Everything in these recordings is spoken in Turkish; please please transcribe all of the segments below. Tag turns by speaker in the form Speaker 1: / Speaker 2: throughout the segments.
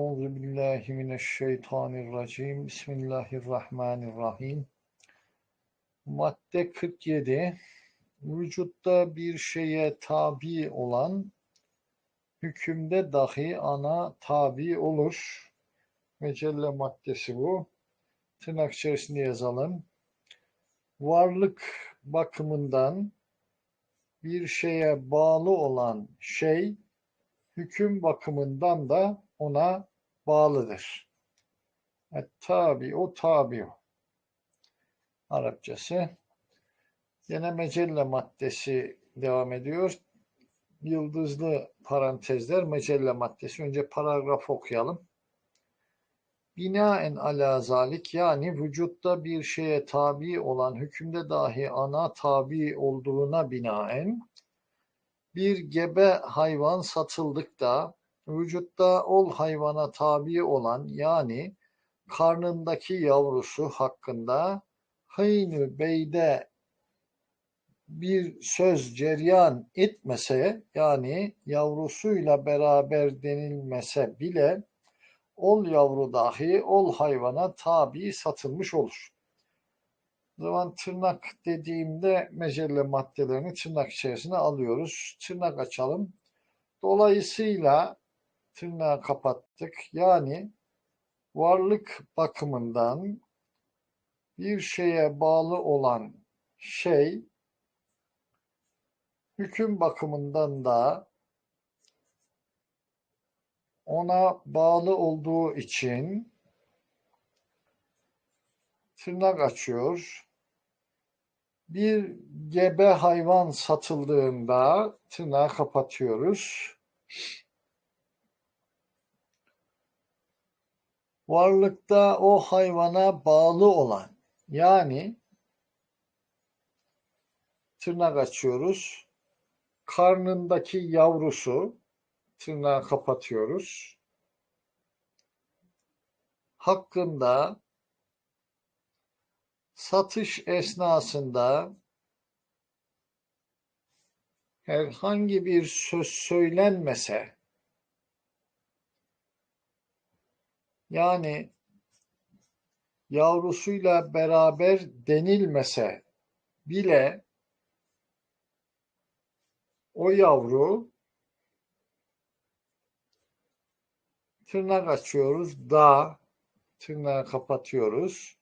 Speaker 1: Euzu billahi mineşşeytanirracim. Bismillahirrahmanirrahim. Madde 47. Vücutta bir şeye tabi olan hükümde dahi ana tabi olur. Mecelle maddesi bu. Tırnak içerisinde yazalım. Varlık bakımından bir şeye bağlı olan şey hüküm bakımından da ona bağlıdır. E, tabi o tabi o. Arapçası. Yine mecelle maddesi devam ediyor. Yıldızlı parantezler mecelle maddesi. Önce paragraf okuyalım. Binaen ala zalik yani vücutta bir şeye tabi olan hükümde dahi ana tabi olduğuna binaen bir gebe hayvan satıldıkta vücutta ol hayvana tabi olan yani karnındaki yavrusu hakkında hıynü beyde bir söz ceryan etmese yani yavrusuyla beraber denilmese bile ol yavru dahi ol hayvana tabi satılmış olur. O zaman tırnak dediğimde mecelle maddelerini tırnak içerisine alıyoruz. Tırnak açalım. Dolayısıyla tırnağı kapattık. Yani varlık bakımından bir şeye bağlı olan şey hüküm bakımından da ona bağlı olduğu için tırnak açıyor. Bir gebe hayvan satıldığında tırnağı kapatıyoruz. Varlıkta o hayvana bağlı olan yani tırnak açıyoruz. Karnındaki yavrusu tırnağı kapatıyoruz. Hakkında satış esnasında herhangi bir söz söylenmese yani yavrusuyla beraber denilmese bile o yavru tırnak açıyoruz da tırnağı kapatıyoruz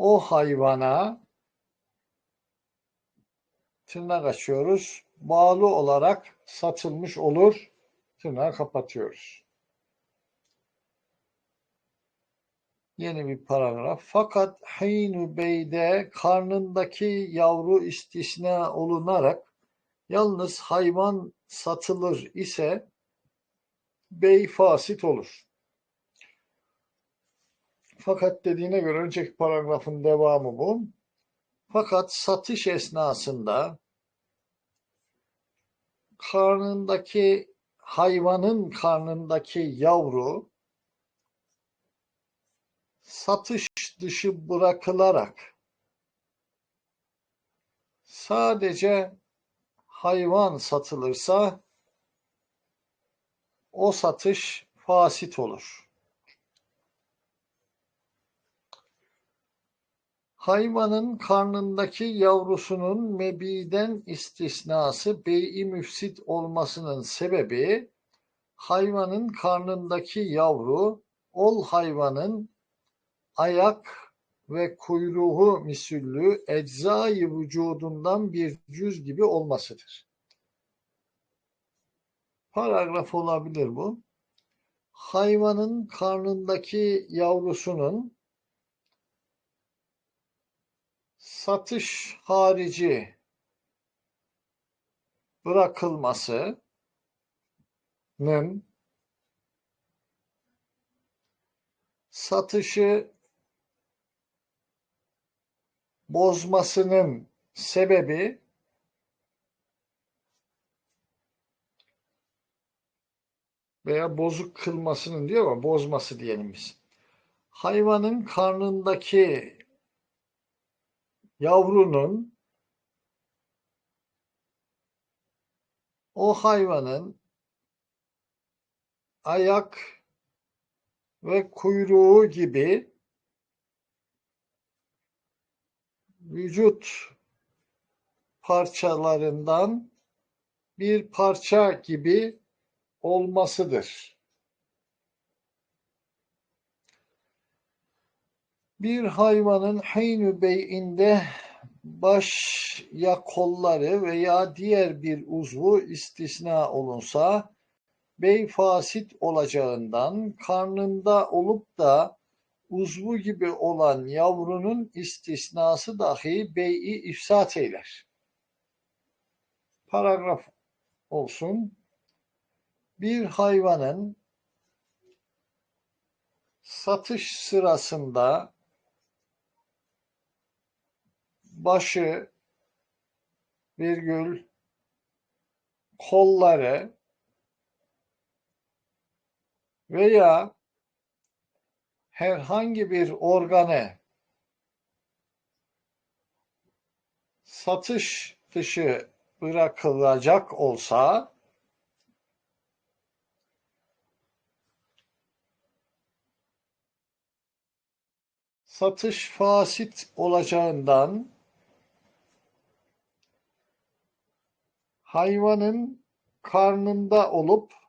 Speaker 1: o hayvana tırnak açıyoruz. Bağlı olarak satılmış olur. Tırnağı kapatıyoruz. Yeni bir paragraf. Fakat Heynu Bey'de karnındaki yavru istisna olunarak yalnız hayvan satılır ise bey fasit olur. Fakat dediğine göre önceki paragrafın devamı bu. Fakat satış esnasında karnındaki hayvanın karnındaki yavru satış dışı bırakılarak sadece hayvan satılırsa o satış fasit olur. Hayvanın karnındaki yavrusunun mebiden istisnası bey-i müfsit olmasının sebebi hayvanın karnındaki yavru ol hayvanın ayak ve kuyruğu misüllü eczai vücudundan bir cüz gibi olmasıdır. Paragraf olabilir bu. Hayvanın karnındaki yavrusunun satış harici bırakılmasının satışı bozmasının sebebi veya bozuk kılmasının diyor ama bozması diyelim biz. Hayvanın karnındaki yavrunun o hayvanın ayak ve kuyruğu gibi vücut parçalarından bir parça gibi olmasıdır. Bir hayvanın heynü beyinde baş ya kolları veya diğer bir uzvu istisna olunsa bey fasit olacağından karnında olup da uzvu gibi olan yavrunun istisnası dahi beyi ifsat eyler. Paragraf olsun. Bir hayvanın satış sırasında başı virgül kolları veya herhangi bir organı satış dışı bırakılacak olsa satış fasit olacağından hayvanın karnında olup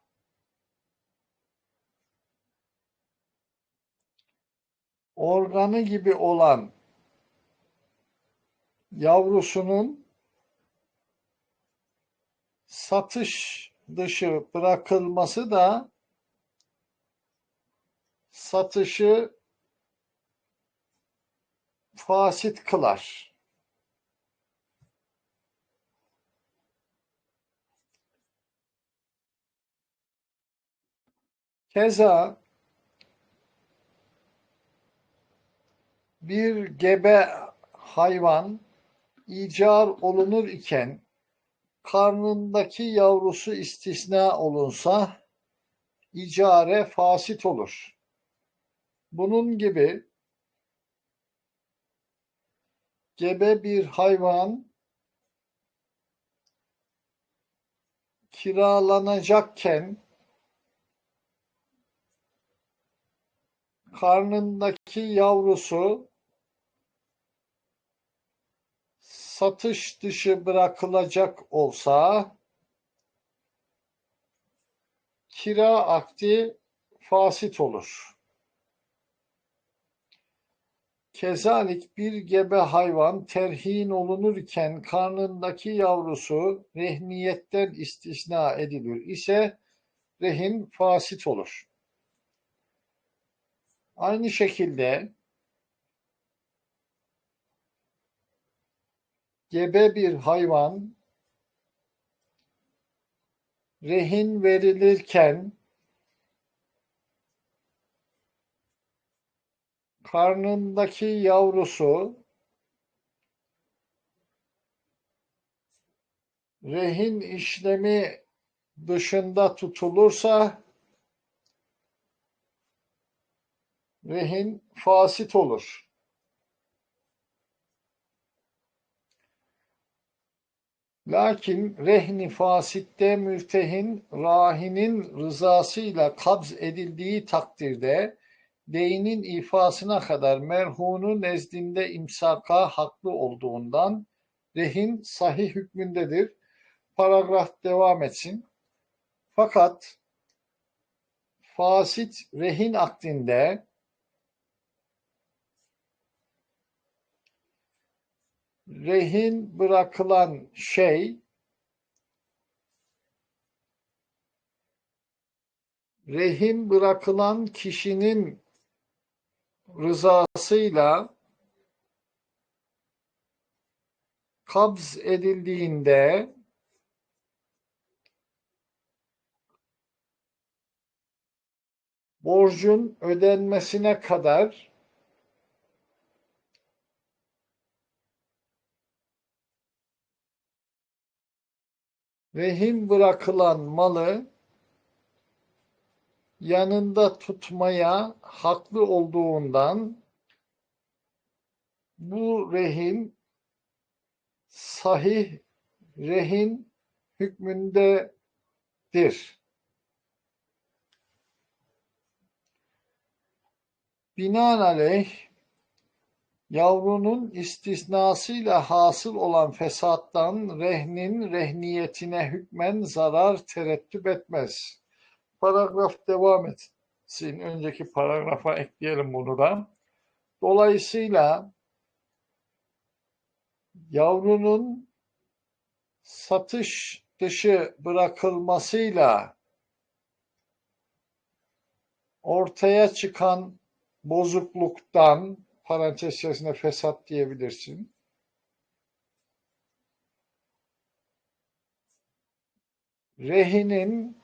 Speaker 1: organı gibi olan yavrusunun satış dışı bırakılması da satışı fasit kılar. Keza bir gebe hayvan icar olunur iken karnındaki yavrusu istisna olunsa icare fasit olur. Bunun gibi gebe bir hayvan kiralanacakken karnındaki yavrusu satış dışı bırakılacak olsa kira akdi fasit olur. Kezalik bir gebe hayvan terhin olunurken karnındaki yavrusu rehniyetten istisna edilir ise rehin fasit olur. Aynı şekilde gebe bir hayvan rehin verilirken karnındaki yavrusu rehin işlemi dışında tutulursa rehin fasit olur. Lakin rehni fasitte mürtehin rahinin rızasıyla kabz edildiği takdirde deyinin ifasına kadar merhunu nezdinde imsaka haklı olduğundan rehin sahih hükmündedir. Paragraf devam etsin. Fakat fasit rehin akdinde rehin bırakılan şey rehin bırakılan kişinin rızasıyla kabz edildiğinde borcun ödenmesine kadar rehin bırakılan malı yanında tutmaya haklı olduğundan bu rehin sahih rehin hükmündedir. Binaenaleyh yavrunun istisnasıyla hasıl olan fesattan rehnin rehniyetine hükmen zarar terettüp etmez. Paragraf devam etsin. Önceki paragrafa ekleyelim bunu da. Dolayısıyla yavrunun satış dışı bırakılmasıyla ortaya çıkan bozukluktan parantez içerisinde fesat diyebilirsin. Rehinin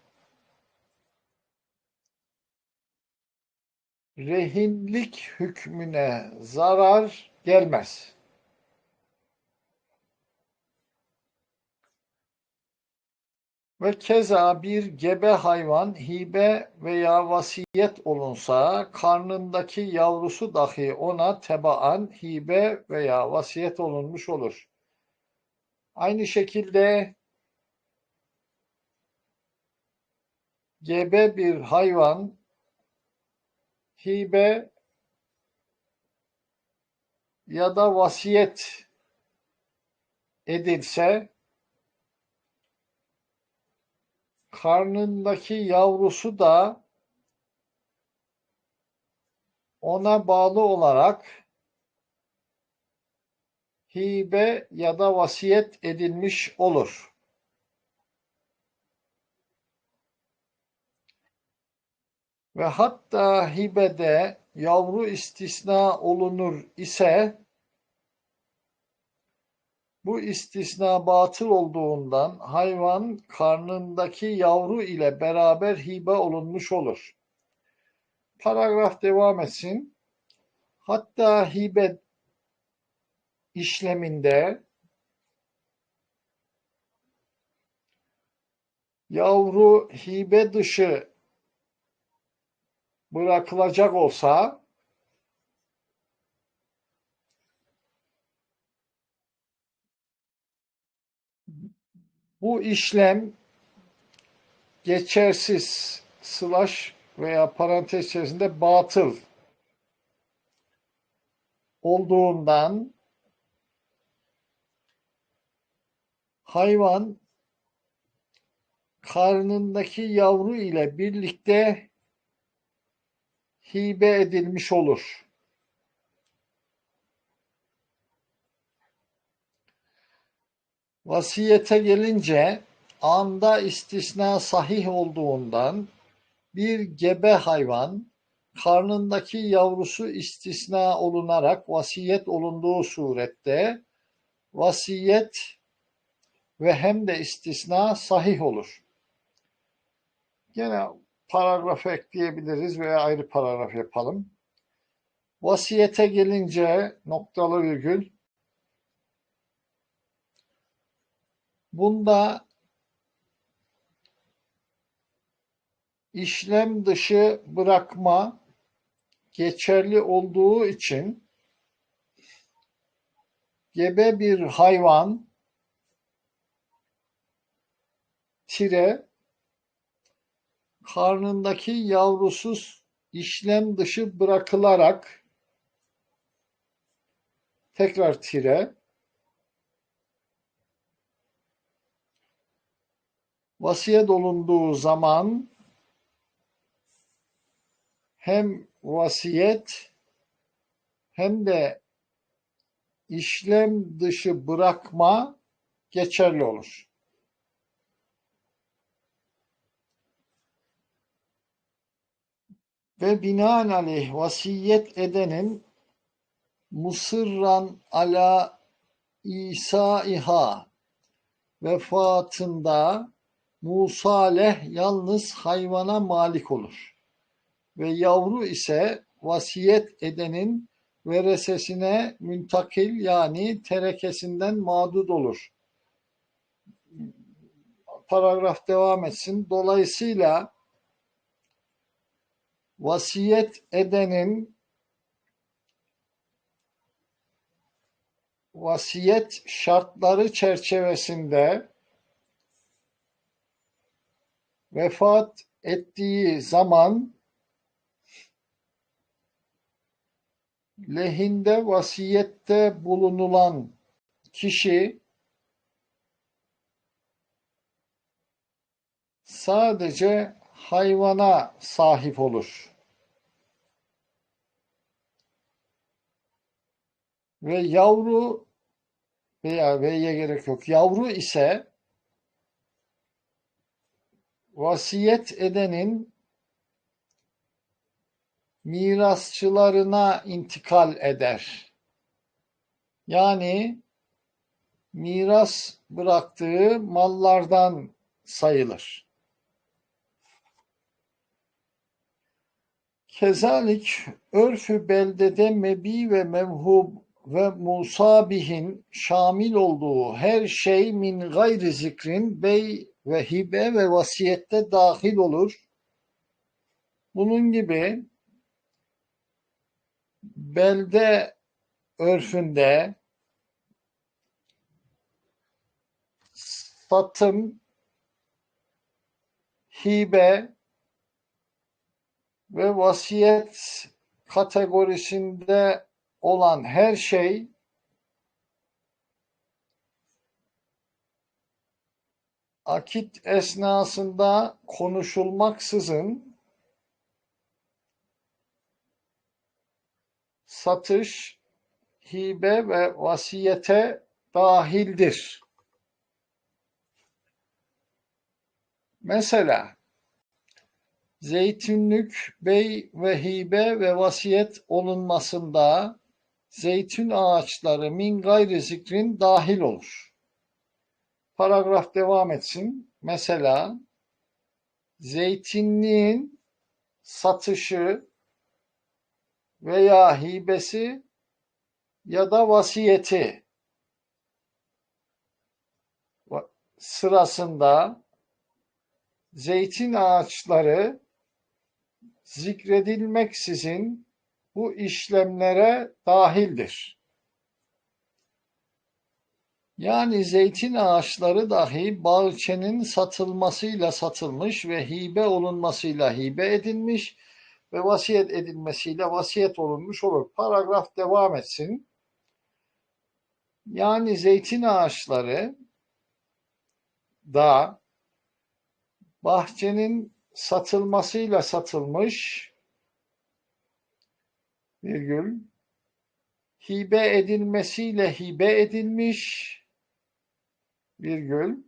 Speaker 1: rehinlik hükmüne zarar gelmez. Ve keza bir gebe hayvan hibe veya vasiyet olunsa karnındaki yavrusu dahi ona tebaan hibe veya vasiyet olunmuş olur. Aynı şekilde gebe bir hayvan hibe ya da vasiyet edilse karnındaki yavrusu da ona bağlı olarak hibe ya da vasiyet edilmiş olur. Ve hatta hibede yavru istisna olunur ise bu istisna batıl olduğundan hayvan karnındaki yavru ile beraber hibe olunmuş olur. Paragraf devam etsin. Hatta hibe işleminde yavru hibe dışı bırakılacak olsa Bu işlem geçersiz slash veya parantez içerisinde batıl olduğundan hayvan karnındaki yavru ile birlikte hibe edilmiş olur. Vasiyete gelince anda istisna sahih olduğundan bir gebe hayvan karnındaki yavrusu istisna olunarak vasiyet olunduğu surette vasiyet ve hem de istisna sahih olur. Gene paragraf ekleyebiliriz veya ayrı paragraf yapalım. Vasiyete gelince noktalı virgül Bunda işlem dışı bırakma geçerli olduğu için gebe bir hayvan tire karnındaki yavrusuz işlem dışı bırakılarak tekrar tire vasiyet olunduğu zaman hem vasiyet hem de işlem dışı bırakma geçerli olur. Ve binaenaleyh vasiyet edenin musırran ala İsaiha vefatında Musaleh yalnız hayvana malik olur ve yavru ise vasiyet edenin veresesine müntakil yani terekesinden mağdud olur. Paragraf devam etsin. Dolayısıyla vasiyet edenin vasiyet şartları çerçevesinde vefat ettiği zaman lehinde vasiyette bulunulan kişi sadece hayvana sahip olur. Ve yavru veya V'ye gerek yok. Yavru ise vasiyet edenin mirasçılarına intikal eder. Yani miras bıraktığı mallardan sayılır. Kezalik örfü beldede mebi ve mevhub ve musabihin şamil olduğu her şey min gayri zikrin bey ve hibe ve vasiyette dahil olur. Bunun gibi belde örfünde satım, hibe ve vasiyet kategorisinde olan her şey akit esnasında konuşulmaksızın satış, hibe ve vasiyete dahildir. Mesela zeytinlik bey ve hibe ve vasiyet olunmasında zeytin ağaçları min gayri zikrin dahil olur. Paragraf devam etsin. Mesela zeytinliğin satışı veya hibesi ya da vasiyeti sırasında zeytin ağaçları zikredilmeksizin bu işlemlere dahildir. Yani zeytin ağaçları dahi bahçenin satılmasıyla satılmış ve hibe olunmasıyla hibe edilmiş ve vasiyet edilmesiyle vasiyet olunmuş olur. Paragraf devam etsin. Yani zeytin ağaçları da bahçenin satılmasıyla satılmış virgül hibe edilmesiyle hibe edilmiş virgül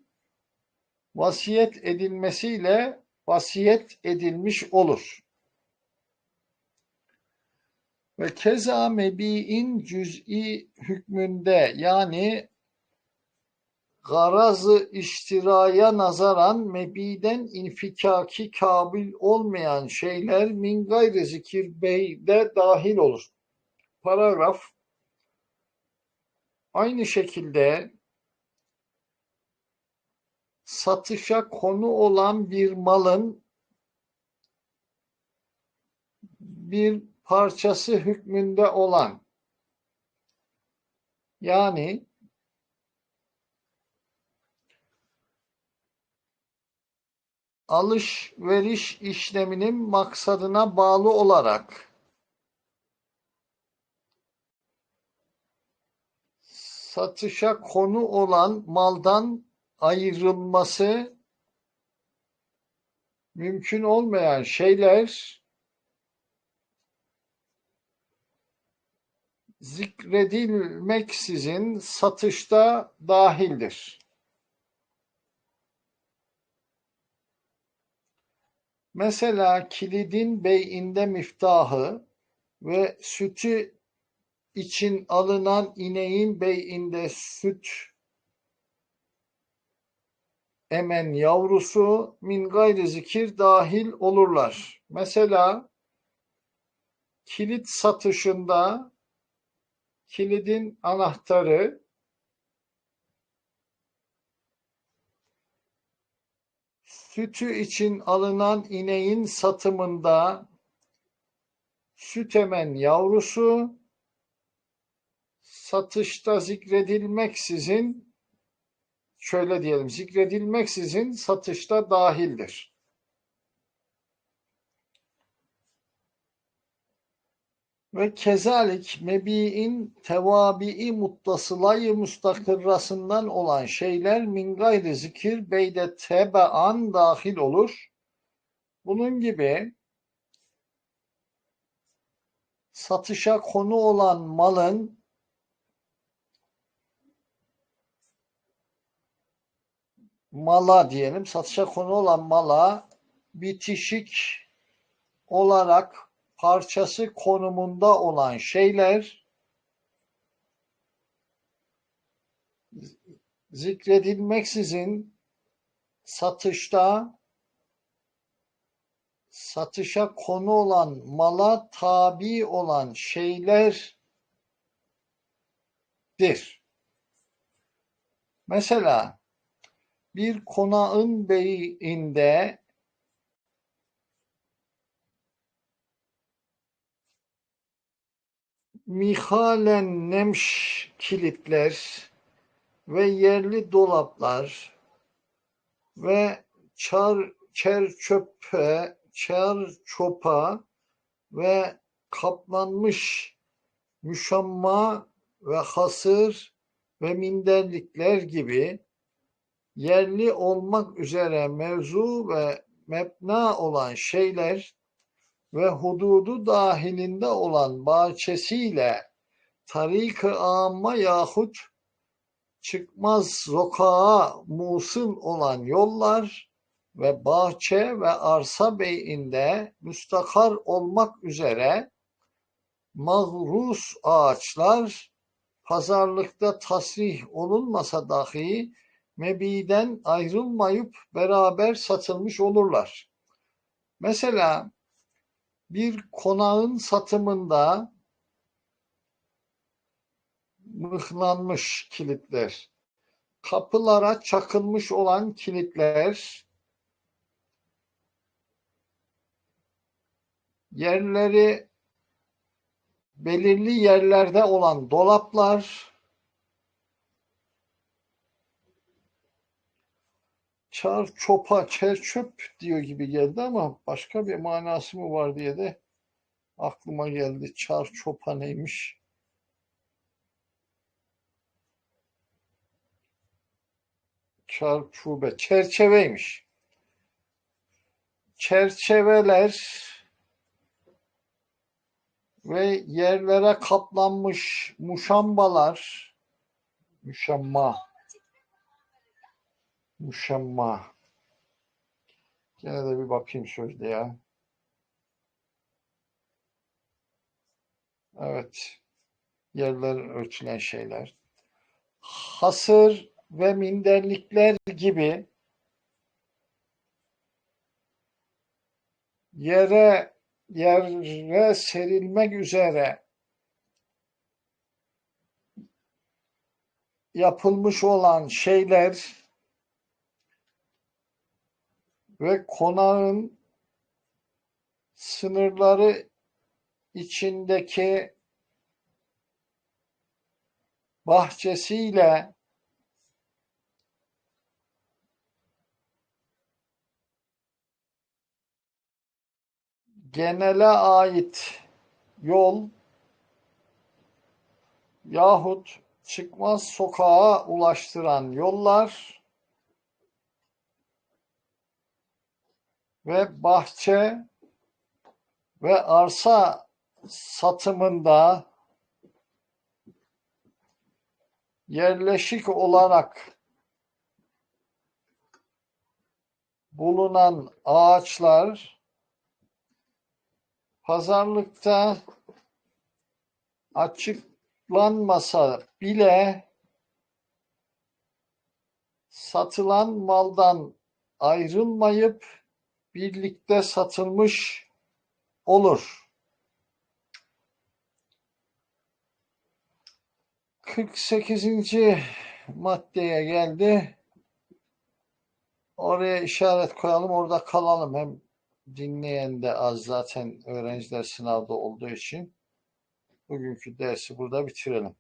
Speaker 1: vasiyet edilmesiyle vasiyet edilmiş olur. Ve keza mebi'in cüz'i hükmünde yani garazı iştiraya nazaran mebiden infikaki kabil olmayan şeyler min gayri zikir beyde dahil olur. Paragraf aynı şekilde satışa konu olan bir malın bir parçası hükmünde olan. Yani alış-veriş işleminin maksadına bağlı olarak satışa konu olan maldan ayrılması mümkün olmayan şeyler zikredilmeksizin satışta dahildir. Mesela kilidin beyinde miftahı ve sütü için alınan ineğin beyinde süt emen yavrusu min gayri zikir dahil olurlar. Mesela kilit satışında kilidin anahtarı sütü için alınan ineğin satımında süt emen yavrusu satışta zikredilmeksizin şöyle diyelim zikredilmeksizin satışta dahildir. Ve kezalik mebi'in tevabi'i muttasılayı müstakırrasından olan şeyler min gayri zikir beyde tebean dahil olur. Bunun gibi satışa konu olan malın mala diyelim satışa konu olan mala bitişik olarak parçası konumunda olan şeyler zikredilmeksizin satışta satışa konu olan mala tabi olan şeylerdir. Mesela bir konağın beyinde mihalen nemş kilitler ve yerli dolaplar ve çar çer çöpe çer çopa ve kaplanmış müşamma ve hasır ve minderlikler gibi yerli olmak üzere mevzu ve mebna olan şeyler ve hududu dahilinde olan bahçesiyle tarik-ı amma yahut çıkmaz zokağa musıl olan yollar ve bahçe ve arsa beyinde müstakar olmak üzere mağrus ağaçlar pazarlıkta tasrih olunmasa dahi mebiden ayrılmayıp beraber satılmış olurlar. Mesela bir konağın satımında mıhlanmış kilitler, kapılara çakılmış olan kilitler, yerleri belirli yerlerde olan dolaplar, çar çopa, çer çöp diyor gibi geldi ama başka bir manası mı var diye de aklıma geldi. Çar çopa neymiş? Çarçube, çerçeveymiş. Çerçeveler ve yerlere kaplanmış muşambalar, muşamma, muşamma. Gene de bir bakayım ya. Evet. Yerler ölçülen şeyler. Hasır ve minderlikler gibi yere yere serilmek üzere yapılmış olan şeyler ve konağın sınırları içindeki bahçesiyle genele ait yol yahut çıkmaz sokağa ulaştıran yollar ve bahçe ve arsa satımında yerleşik olarak bulunan ağaçlar pazarlıkta açıklanmasa bile satılan maldan ayrılmayıp birlikte satılmış olur. 48. maddeye geldi. Oraya işaret koyalım, orada kalalım. Hem dinleyen de az zaten öğrenciler sınavda olduğu için bugünkü dersi burada bitirelim.